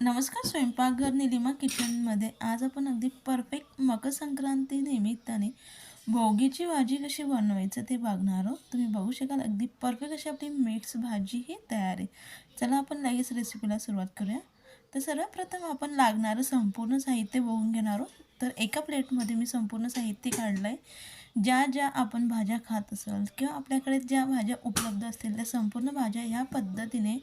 नमस्कार स्वयंपाकघर निलिमा किचनमध्ये आज आपण अगदी परफेक्ट मकर संक्रांती निमित्ताने भोगीची भाजी कशी बनवायचं ते बघणार आहोत. तुम्ही बघू शकाल अगदी परफेक्ट अशी आपली मिक्स भाजी ही तयार आहे. चला आपण लगेच रेसिपीला सुरुवात करूया. तर सर्वप्रथम आपण लागणारं संपूर्ण साहित्य बघून घेणार आहोत. तर एका प्लेटमध्ये मी संपूर्ण साहित्य काढलं आहे ज्या ज्या आपण भाज्या खात असाल किंवा आपल्याकडे ज्या भाज्या उपलब्ध असतील त्या संपूर्ण भाज्या ह्या पद्धतीने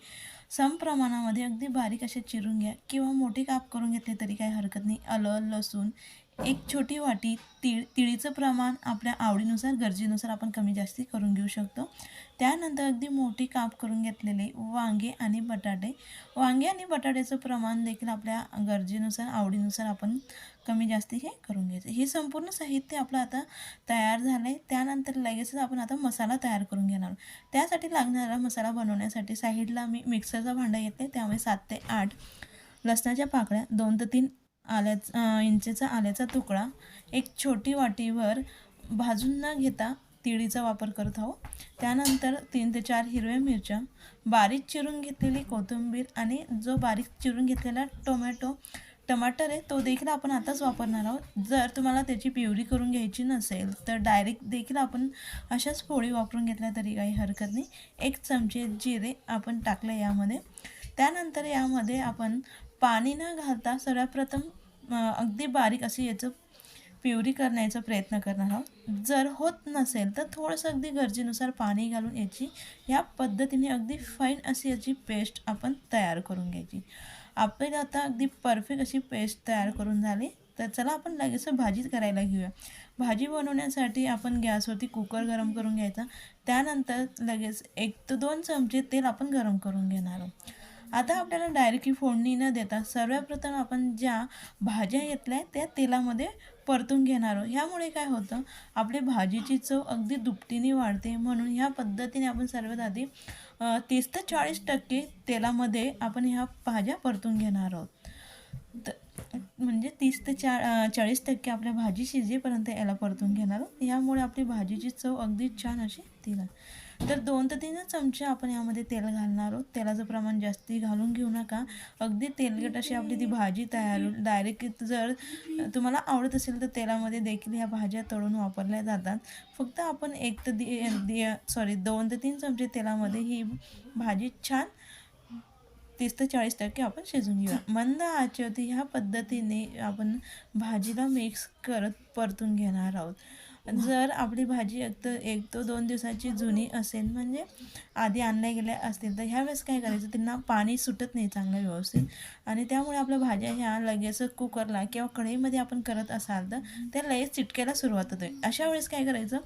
सम प्रमाणामध्ये अगदी बारीक असे चिरून घ्या किंवा मोठे काप करून घेतले तरी काही हरकत नाही. आलं लसूण एक छोटी वाटी तीळ तिळीचं प्रमाण आपल्या आवडीनुसार गरजेनुसार आपण कमी जास्ती करून घेऊ शकतो. त्यानंतर अगदी मोठी काप करून घेतलेले वांगे आणि बटाटे. वांगे आणि बटाट्याचं प्रमाण देखील आपल्या गरजेनुसार आवडीनुसार आपण कमी जास्ती हे करून घ्यायचं. हे संपूर्ण साहित्य आपलं आता तयार झालं आहे त्यानंतर लगेचच आपण आता मसाला तयार करून घेणार त्यासाठी लागणारा मसाला बनवण्यासाठी साईडला मी मिक्सरचा भांडा घेते त्यामुळे सात ते आठ लसणाच्या पाकळ्या दोन ते तीन आल्याचा इंचेचा आल्याचा तुकडा एक छोटी वाटीवर भाजून न घेता तिळीचा वापर करत आहो त्यानंतर तीन ते चार हिरव्या मिरच्या बारीक चिरून घेतलेली कोथिंबीर आणि जो बारीक चिरून घेतलेला टोमॅटो टमाटर आहे तो देखील आपण आताच वापरणार आहोत. जर तुम्हाला त्याची प्युरी करून घ्यायची नसेल तर डायरेक्ट देखील आपण अशाच पोळी वापरून घेतल्या तरी काही हरकत नाही. एक चमचे जिरे आपण टाकलं यामध्ये. त्यानंतर यामध्ये आपण पाणी न घालता सर्वप्रथम अगदी बारीक अशी याचं प्युरी करण्याचा प्रयत्न करणार आहोत. जर होत नसेल तर थोडंसं अगदी गरजेनुसार पाणी घालून याची या पद्धतीने अगदी फाईन अशी याची पेस्ट आपण तयार करून घ्यायची. आपल्याला आता अगदी परफेक्ट अशी पेस्ट तयार करून झाली. तर चला आपण लगेच भाजी करायला घेऊया. भाजी बनवण्यासाठी आपण गॅसवरती कुकर गरम करून घ्यायचा. त्यानंतर लगेच एक ते दोन चमचे तेल आपण गरम करून घेणार आहोत. आता आपल्याला डायरेक्टली फोडणी न देता सर्वप्रथम आपण ज्या भाज्या घेतल्या त्या तेलामध्ये परतून घेणार आहोत. ह्यामुळे काय होतं आपली भाजीची चव अगदी दुपटीने वाढते. म्हणून ह्या पद्धतीने आपण सर्वात आधी तीस ते चाळीस टक्के तेलामध्ये आपण ह्या भाज्या परतून घेणार आहोत. तर म्हणजे तीस ते चा चाळीस टक्के आपल्या भाजी शिजेपर्यंत याला परतून घेणार. आहोत यामुळे आपली भाजीची चव अगदी छान अशी तिला तर दोन ते तीनच चमचे आपण यामध्ये तेल घालणार आहोत. तेलाचं प्रमाण जास्ती घालून घेऊ नका. अगदी तेलकट अशी आपली ती भाजी तयार होईल. डायरेक्ट जर तुम्हाला आवडत असेल तर तेलामध्ये देखील ह्या भाज्या तळून वापरल्या जातात. फक्त आपण एक तर दि सॉरी दोन ते तीन चमचे तेलामध्ये ही भाजी छान तीस ते चाळीस टक्के आपण शिजून घेऊया. मंद आचेवरती ह्या पद्धतीने आपण भाजीला मिक्स करत परतून घेणार आहोत. जर आपली भाजी एक तर एक तो दोन दिवसाची जुनी असेल म्हणजे आधी आणल्या गेल्या असतील तर ह्यावेळेस काय करायचं त्यांना पाणी सुटत नाही चांगलं व्यवस्थित. आणि त्यामुळे आपल्या भाज्या ह्या लगेच कुकरला किंवा कढईमध्ये आपण करत असाल तर त्या लगेच चिटकायला सुरुवात होते. अशा वेळेस काय करायचं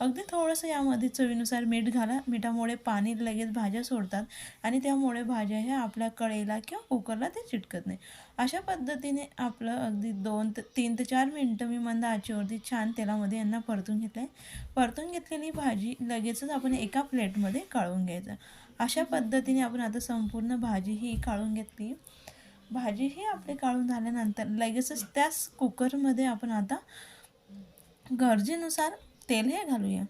अगदी थोडंसं यामध्ये चवीनुसार मीठ घाला. मिठामुळे पाणी लगेच भाज्या सोडतात आणि त्यामुळे भाज्या ह्या आपल्या कढईला किंवा कुकरला ते चिटकत नाही. अशा पद्धतीने आपलं अगदी दोन ते तीन ते चार मिनटं मी मंद आचेवरती छान तेलामध्ये यांना परतून घेतलं आहे परतून घेतलेली भाजी लगेचच आपण एका प्लेटमध्ये काढून घ्यायचं. अशा पद्धतीने आपण आता संपूर्ण भाजी ही काढून घेतली. भाजी ही आपली काढून झाल्यानंतर लगेचच त्याच कुकरमध्ये आपण आता गरजेनुसार तेल हे घालूया.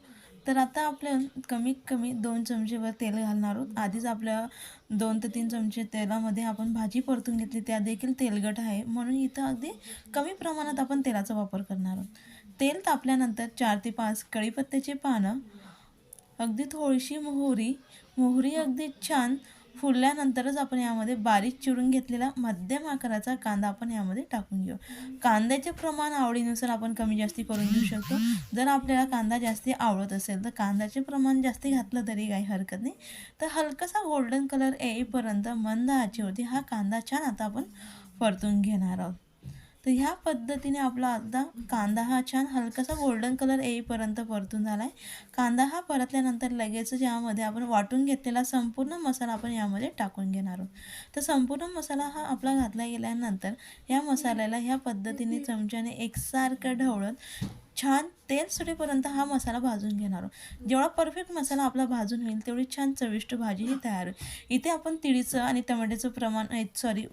तर आता आपण कमीत कमी दोन चमचेवर तेल घालणार आहोत. आधीच आपल्या दोन ते तीन चमचे तेलामध्ये आपण भाजी परतून घेतली त्या देखील तेलगट आहे. म्हणून इथं अगदी कमी प्रमाणात आपण तेलाचा वापर करणार आहोत. तेल तापल्यानंतर चार ते पाच कढीपत्त्याची पानं अगदी थोडीशी मोहरी मोहरी अगदी छान फुलल्यानंतरच आपण यामध्ये बारीक चिरून घेतलेला मध्यम आकाराचा कांदा आपण यामध्ये टाकून घेऊ. कांद्याचे प्रमाण आवडीनुसार आपण कमी जास्ती करून घेऊ शकतो. जर आपल्याला कांदा जास्ती आवडत असेल तर कांद्याचे प्रमाण जास्ती घातलं तरी काही हरकत नाही. तर हलकासा गोल्डन कलर येईपर्यंत मंद आचेवरती हा कांदा छान आता आपण परतून घेणार आहोत. तर ह्या पद्धतीने आपला आता कांदा हा छान हलकासा गोल्डन कलर येईपर्यंत परतून झाला आहे कांदा हा परतल्यानंतर लगेचच यामध्ये आपण वाटून घेतलेला संपूर्ण मसाला आपण यामध्ये टाकून घेणार आहोत. तर संपूर्ण मसाला हा आपला घातला गेल्यानंतर या मसाल्याला ह्या पद्धतीने चमच्याने एकसारखं ढवळत छान तेल सुटेपर्यंत हा मसाला भाजून घेणार आहोत. जेवढा परफेक्ट मसाला आपला भाजून होईल तेवढी छान चविष्ट भाजी ही तयार होईल. इथे आपण तिळीचं आणि टमाट्याचं प्रमाण सॉरी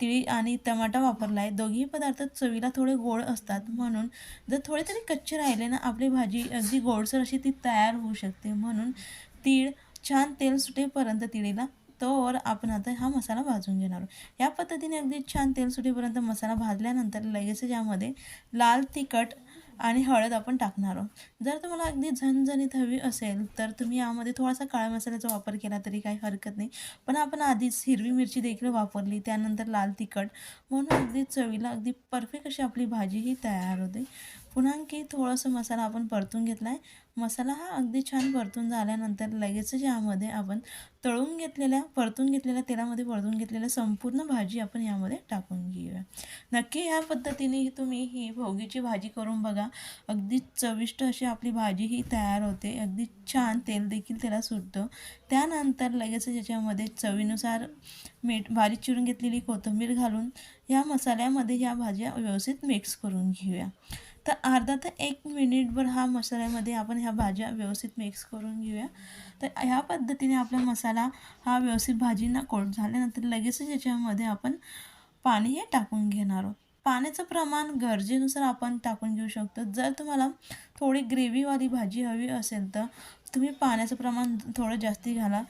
तिळी आणि टमाटा वापरला आहे दोघीही पदार्थ चवीला थोडे गोड असतात. म्हणून जर थोडे तरी कच्चे राहिले ना आपली भाजी अगदी गोडसर अशी ती तयार होऊ शकते. म्हणून तीळ छान तेल सुटेपर्यंत तिळीला तोवर आपण आता हा मसाला भाजून घेणार आहोत. या पद्धतीने अगदी छान तेल सुटेपर्यंत मसाला भाजल्यानंतर लगेच यामध्ये लाल तिखट आणि हळद आपण टाकणार आहोत. जर तुम्हाला अगदी झणझणीत हवी असेल तर तुम्ही यामध्ये थोडासा काळ्या मसाल्याचा वापर केला तरी काही हरकत नाही. पण आपण आधीच हिरवी मिरची देखील वापरली त्यानंतर लाल तिखट. म्हणून अगदी चवीला अगदी परफेक्ट अशी आपली भाजी ही तयार होते. पुन्हा की थोडंसं मसाला आपण परतून घेतला आहे मसाला हा अगदी छान परतून झाल्यानंतर लगेचच यामध्ये आपण तळून घेतलेल्या परतून घेतलेल्या तेलामध्ये परतून घेतलेल्या संपूर्ण भाजी आपण यामध्ये टाकून घेऊया. नक्की ह्या पद्धतीने तुम्ही ही भोगीची भाजी करून बघा. अगदी चविष्ट अशी आपली भाजी ही तयार होते. अगदी छान तेल देखील त्याला सुटतं. त्यानंतर लगेच याच्यामध्ये चवीनुसार मीठ बारीक चिरून घेतलेली कोथिंबीर घालून या मसाल्यामध्ये ह्या भाज्या व्यवस्थित मिक्स करून घेऊया. तर अर्धा ते एक मिनिटभर हा मसाल्यामध्ये आपण ह्या भाज्या व्यवस्थित मिक्स करून घेऊया. तर ह्या पद्धतीने आपला मसाला हा व्यवस्थित भाजींना कोट झाल्यानंतर लगेचच याच्यामध्ये आपण पाणी हे टाकून घेणार आहोत. पाण्याचं प्रमाण गरजेनुसार आपण टाकून घेऊ शकतो. जर तुम्हाला थोडी ग्रेव्हीवाली भाजी हवी असेल तर तुम्ही पाण्याचं प्रमाण थोडं जास्ती घाला.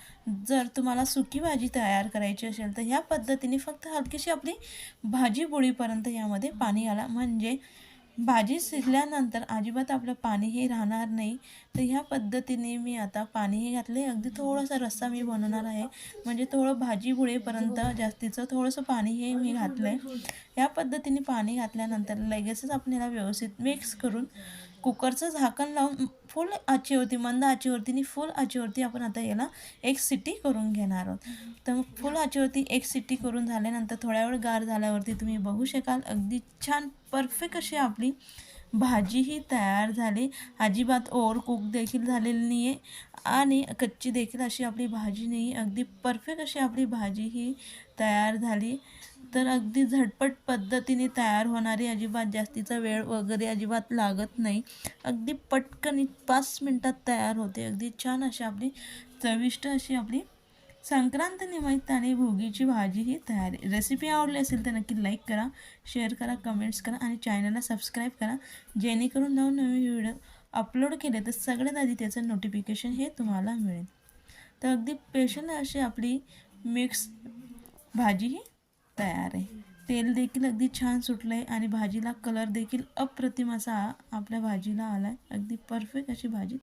जर तुम्हाला सुकी भाजी तयार करायची असेल तर ह्या पद्धतीने फक्त हलकीशी आपली भाजी बुडीपर्यंत यामध्ये पाणी घाला. म्हणजे भाजी शिजल्यानंतर अजिबात आपलं पाणी हे राहणार नाही. तर ह्या पद्धतीने मी आता पाणी हे घातले अगदी थोडासा रस्सा मी बनवणार आहे. म्हणजे थोडं भाजी बुळेपर्यंत जास्तीचं थोडंसं पाणी हे मी घातलं आहे ह्या पद्धतीने पाणी घातल्यानंतर लगेचच आपल्याला व्यवस्थित मिक्स करून कुकरचं झाकण लावून फुल आचीवरती मंद आचेवरती फुल आचीवरती आपण आता याला एक सिटी करून घेणार आहोत. तर फुल आचीवरती एक सिटी करून झाल्यानंतर थोड्या वेळ गार झाल्यावरती तुम्ही बघू शकाल अगदी छान परफेक्ट अशी आपली भाजी ही तयार झाली. अजिबात ओवर कुक देखील झालेली नाही आहे आणि कच्ची देखील अशी आपली भाजी नाही अगदी परफेक्ट अशी आपली भाजी ही तयार झाली. तर अगदी झटपट पद्धतीने तयार होणारी अजिबात जास्तीचा वेळ वगैरे अजिबात लागत नाही. अगदी पटकन पाच मिनटात तयार होते. अगदी छान अशी आपली चविष्ट अशी आपली संक्रांत निमित्ताने भोगीची भाजी ही तयार आहे. रेसिपी आवडली असेल तर नक्की लाईक करा शेअर करा कमेंट्स करा आणि चॅनलला सबस्क्राईब करा. जेणेकरून नवनवीन व्हिडिओ अपलोड केले तर सगळ्यात आधी त्याचं नोटिफिकेशन हे तुम्हाला मिळेल. तर अगदी पेशंट अशी आपली मिक्स भाजी ही तयार आहे. तेल देखील अगदी छान सुटलं आहे आणि भाजीला कलर देखील अप्रतिम असा आपल्या भाजीला आला आहे अगदी परफेक्ट अशी भाजी.